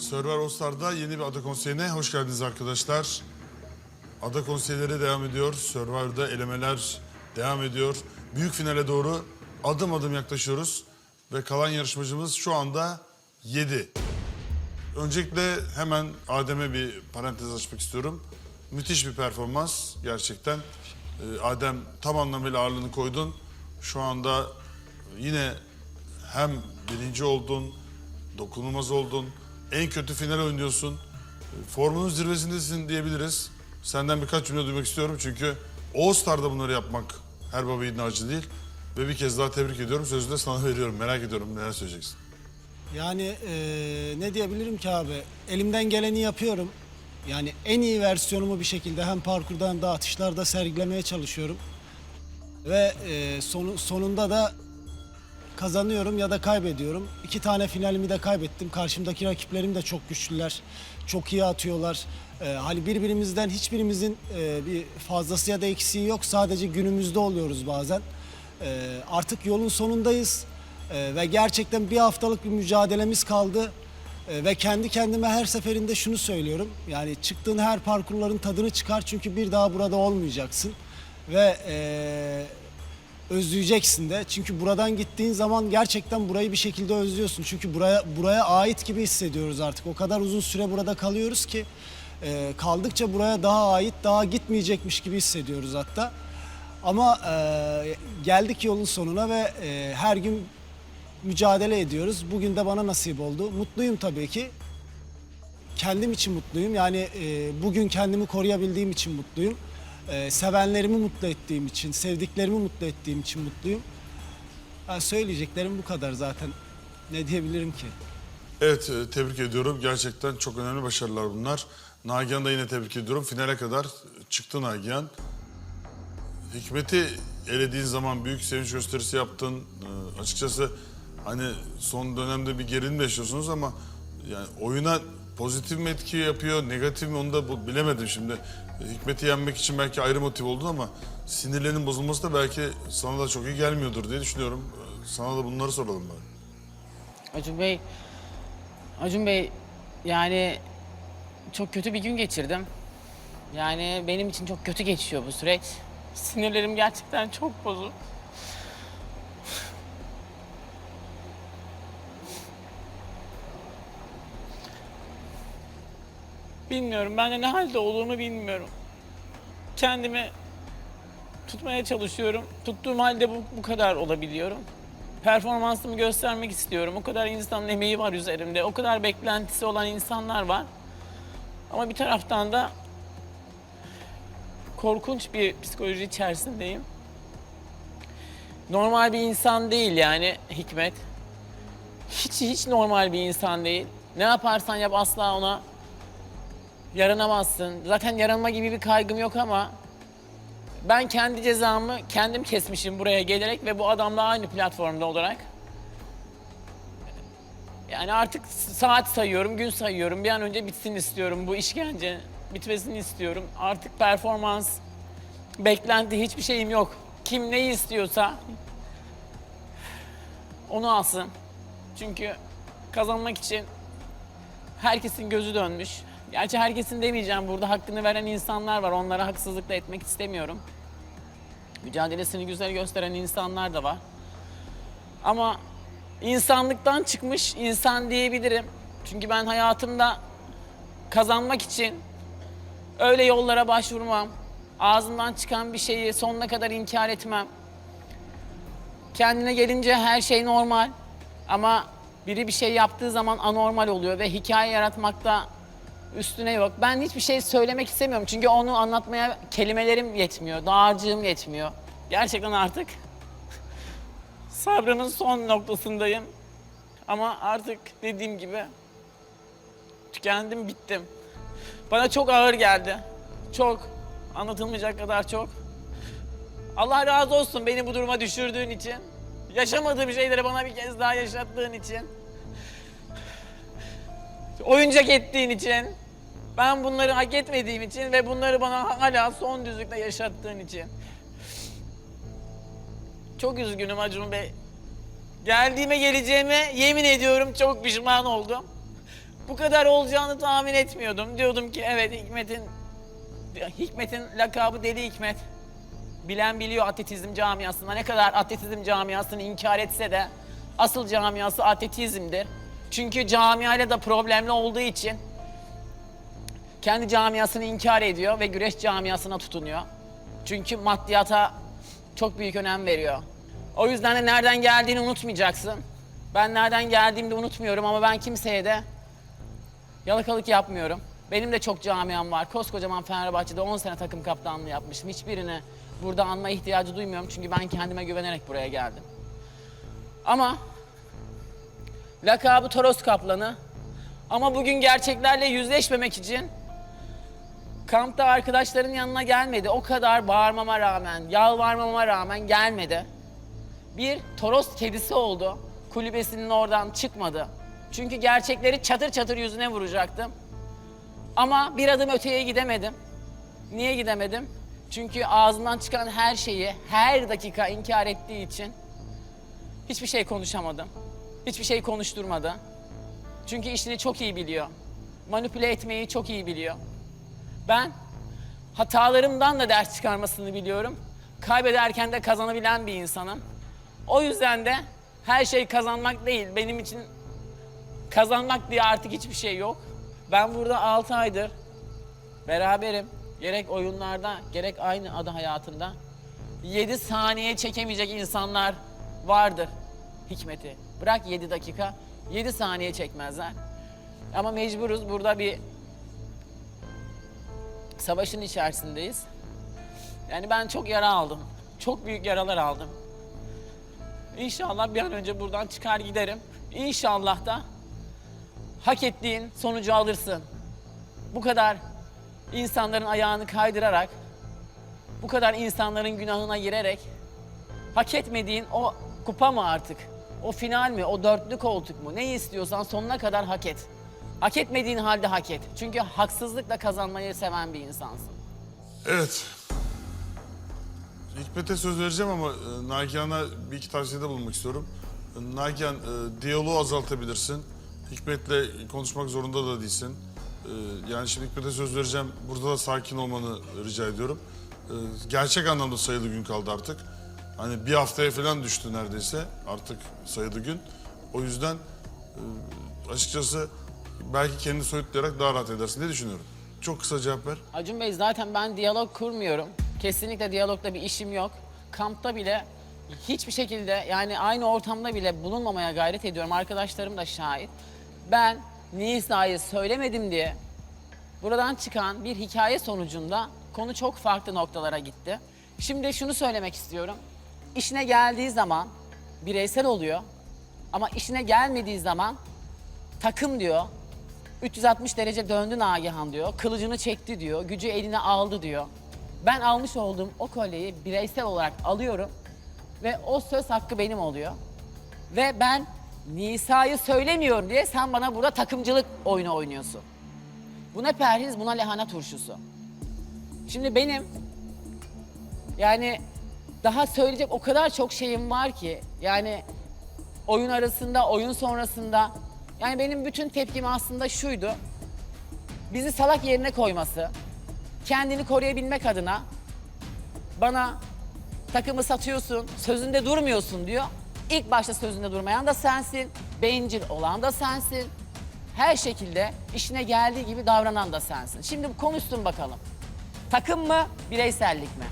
Survivor All Star'da yeni bir ada konseyine hoş geldiniz arkadaşlar. Ada konseyleri devam ediyor. Survivor'da elemeler devam ediyor. Büyük finale doğru adım adım yaklaşıyoruz. Ve kalan yarışmacımız şu anda 7. Öncelikle hemen Adem'e bir parantez açmak istiyorum. Müthiş bir performans gerçekten. Ee, Adem tam anlamıyla ağırlığını koydun. Şu anda yine hem birinci oldun, dokunulmaz oldun, en kötü final oynuyorsun. Formunun zirvesindesin diyebiliriz. Senden birkaç cümle duymak istiyorum çünkü All Star'da bunları yapmak her baba yiğidin harcı değil. Ve bir kez daha tebrik ediyorum. Sözü de sana veriyorum. Merak ediyorum neler söyleyeceksin. Yani eee, ne diyebilirim ki abi? Elimden geleni yapıyorum. Yani en iyi versiyonumu bir şekilde hem parkurda hem de atışlarda sergilemeye çalışıyorum. Ve eee, sonu, sonunda da kazanıyorum ya da kaybediyorum. İki tane finalimi de kaybettim. Karşımdaki rakiplerim de çok güçlüler. Çok iyi atıyorlar. Eee, hani birbirimizden hiçbirimizin eee, bir fazlası ya da eksiği yok. Sadece günümüzde oluyoruz bazen. Eee, artık yolun sonundayız. Eee, ve gerçekten bir haftalık bir mücadelemiz kaldı. Eee, ve kendi kendime her seferinde şunu söylüyorum. Yani çıktığın her parkurların tadını çıkar çünkü bir daha burada olmayacaksın. Ve eee özleyeceksin de. Çünkü buradan gittiğin zaman gerçekten burayı bir şekilde özlüyorsun. Çünkü buraya buraya ait gibi hissediyoruz artık. O kadar uzun süre burada kalıyoruz ki e, kaldıkça buraya daha ait, daha gitmeyecekmiş gibi hissediyoruz hatta. Ama e, geldik yolun sonuna ve e, her gün mücadele ediyoruz. Bugün de bana nasip oldu. Mutluyum tabii ki. Kendim için mutluyum. Yani e, bugün kendimi koruyabildiğim için mutluyum. E, sevenlerimi mutlu ettiğim için, sevdiklerimi mutlu ettiğim için mutluyum. Ha, söyleyeceklerim bu kadar zaten. Ne diyebilirim ki? Evet e, tebrik ediyorum. Gerçekten çok önemli başarılar bunlar. Nagihan'ı da yine tebrik ediyorum. Finale kadar çıktı Nagihan. Hikmet'i elediğin zaman büyük sevinç gösterisi yaptın. Ee, açıkçası hani son dönemde bir gerilim yaşıyorsunuz ama yani oyuna pozitif mi etki yapıyor, negatif mi onu da bu- bilemedim şimdi. Hikmet'i yenmek için belki ayrı motiv oldun ama sinirlerinin bozulması da belki sana da çok iyi gelmiyordur diye düşünüyorum. Ee, Sana da bunları soralım bari. Acun Bey, Acun Bey yani çok kötü bir gün geçirdim. Yani benim için çok kötü geçiyor bu süreç. Sinirlerim gerçekten çok bozuk. Bilmiyorum, ben de ne halde olduğumu bilmiyorum. Kendimi tutmaya çalışıyorum. Tuttuğum halde bu, bu kadar olabiliyorum. Performansımı göstermek istiyorum. O kadar insanın emeği var üzerimde. O kadar beklentisi olan insanlar var. Ama bir taraftan da korkunç bir psikoloji içerisindeyim. Normal bir insan değil yani Hikmet. Hiç hiç normal bir insan değil. Ne yaparsan yap asla ona yaranamazsın. Zaten yaranma gibi bir kaygım yok ama ben kendi cezamı kendim kesmişim buraya gelerek ve bu adamla aynı platformda olarak. Yani artık saat sayıyorum, gün sayıyorum. Bir an önce bitsin istiyorum bu işkence. Bitmesini istiyorum. Artık performans, beklenti hiçbir şeyim yok. Kim neyi istiyorsa onu alsın. Çünkü kazanmak için herkesin gözü dönmüş. Gerçi herkesin demeyeceğim burada hakkını veren insanlar var. Onlara haksızlık da etmek istemiyorum. Mücadelesini güzel gösteren insanlar da var. Ama insanlıktan çıkmış insan diyebilirim. Çünkü ben hayatımda kazanmak için öyle yollara başvurmam. Ağzımdan çıkan bir şeyi sonuna kadar inkar etmem. Kendine gelince her şey normal. Ama biri bir şey yaptığı zaman anormal oluyor ve hikaye yaratmakta üstüne yok. Ben hiçbir şey söylemek istemiyorum çünkü onu anlatmaya kelimelerim yetmiyor, dağarcığım yetmiyor. Gerçekten artık sabrımın son noktasındayım. Ama artık dediğim gibi tükendim, bittim. Bana çok ağır geldi. Çok. Anlatılmayacak kadar çok. Allah razı olsun beni bu duruma düşürdüğün için. Yaşamadığım şeyleri bana bir kez daha yaşattığın için. Oyuncak ettiğin için. Ben bunları hak etmediğim için ve bunları bana hala son düzlükte yaşattığın için. Çok üzgünüm Acun Bey. Geldiğime geleceğime yemin ediyorum çok pişman oldum. Bu kadar olacağını tahmin etmiyordum. Diyordum ki evet Hikmet'in Hikmet'in lakabı Deli Hikmet. Bilen biliyor atletizm camiasında. Ne kadar atletizm camiasını inkar etse de asıl camiası atletizmdir. Çünkü camiayla da problemli olduğu için kendi camiasını inkar ediyor ve güreş camiasına tutunuyor. Çünkü maddiyata çok büyük önem veriyor. O yüzden de nereden geldiğini unutmayacaksın. Ben nereden geldiğimi de unutmuyorum ama ben kimseye de yalakalık yapmıyorum. Benim de çok camiam var. Koskocaman Fenerbahçe'de 10 sene takım kaptanlığı yapmışım. Hiçbirini burada anma ihtiyacı duymuyorum çünkü ben kendime güvenerek buraya geldim. Ama lakabı Toros Kaplanı ama bugün gerçeklerle yüzleşmemek için kampta arkadaşların yanına gelmedi. O kadar bağırmama rağmen, yalvarmama rağmen gelmedi. Bir Toros kedisi oldu. Kulübesinin oradan çıkmadı. Çünkü gerçekleri çatır çatır yüzüne vuracaktım. Ama bir adım öteye gidemedim. Niye gidemedim? Çünkü ağzından çıkan her şeyi her dakika inkar ettiği için hiçbir şey konuşamadım. Hiçbir şey konuşturmadı. Çünkü işini çok iyi biliyor. Manipüle etmeyi çok iyi biliyor. Ben hatalarımdan da ders çıkarmasını biliyorum. Kaybederken de kazanabilen bir insanım. O yüzden de her şey kazanmak değil. Benim için kazanmak diye artık hiçbir şey yok. Ben burada 6 aydır beraberim. Gerek oyunlarda gerek aynı adı hayatında. 7 saniye çekemeyecek insanlar vardır hikmeti. Bırak 7 dakika, 7 saniye çekmezler. Ama mecburuz burada bir savaşın içerisindeyiz. Yani ben çok yara aldım. Çok büyük yaralar aldım. İnşallah bir an önce buradan çıkar giderim. İnşallah da hak ettiğin sonucu alırsın. Bu kadar insanların ayağını kaydırarak, bu kadar insanların günahına girerek hak etmediğin o kupa mı artık? O final mi? O dörtlü koltuk mu? Ne istiyorsan sonuna kadar hak et. Hak etmediğin halde hak et. Çünkü haksızlıkla kazanmayı seven bir insansın. Evet. Hikmet'e söz vereceğim ama e, Nagihan'a bir iki tavsiyede bulunmak istiyorum. E, Nagihan, e, diyaloğu azaltabilirsin. Hikmet'le konuşmak zorunda da değilsin. E, yani şimdi Hikmet'e söz vereceğim. Burada da sakin olmanı rica ediyorum. E, gerçek anlamda sayılı gün kaldı artık. Hani bir haftaya falan düştü neredeyse artık sayılı gün. O yüzden e, açıkçası belki kendini soyutlayarak daha rahat edersin diye düşünüyorum. Çok kısa cevap ver. Acun Bey zaten ben diyalog kurmuyorum. Kesinlikle diyalogda bir işim yok. Kampta bile hiçbir şekilde yani aynı ortamda bile bulunmamaya gayret ediyorum. Arkadaşlarım da şahit. Ben Nisa'yı söylemedim diye buradan çıkan bir hikaye sonucunda konu çok farklı noktalara gitti. Şimdi şunu söylemek istiyorum. İşine geldiği zaman bireysel oluyor. Ama işine gelmediği zaman takım diyor. 360 derece döndü Nagihan diyor. Kılıcını çekti diyor. Gücü eline aldı diyor. Ben almış olduğum o kolyeyi bireysel olarak alıyorum. Ve o söz hakkı benim oluyor. Ve ben Nisa'yı söylemiyorum diye sen bana burada takımcılık oyunu oynuyorsun. Bu ne perhiz, buna lahana turşusu. Şimdi benim yani daha söyleyecek o kadar çok şeyim var ki. Yani oyun arasında, oyun sonrasında. Yani benim bütün tepkim aslında şuydu. Bizi salak yerine koyması. Kendini koruyabilmek adına bana takımı satıyorsun, sözünde durmuyorsun diyor. İlk başta sözünde durmayan da sensin, bencil olan da sensin. Her şekilde işine geldiği gibi davranan da sensin. Şimdi konuşsun bakalım. Takım mı, bireysellik mi?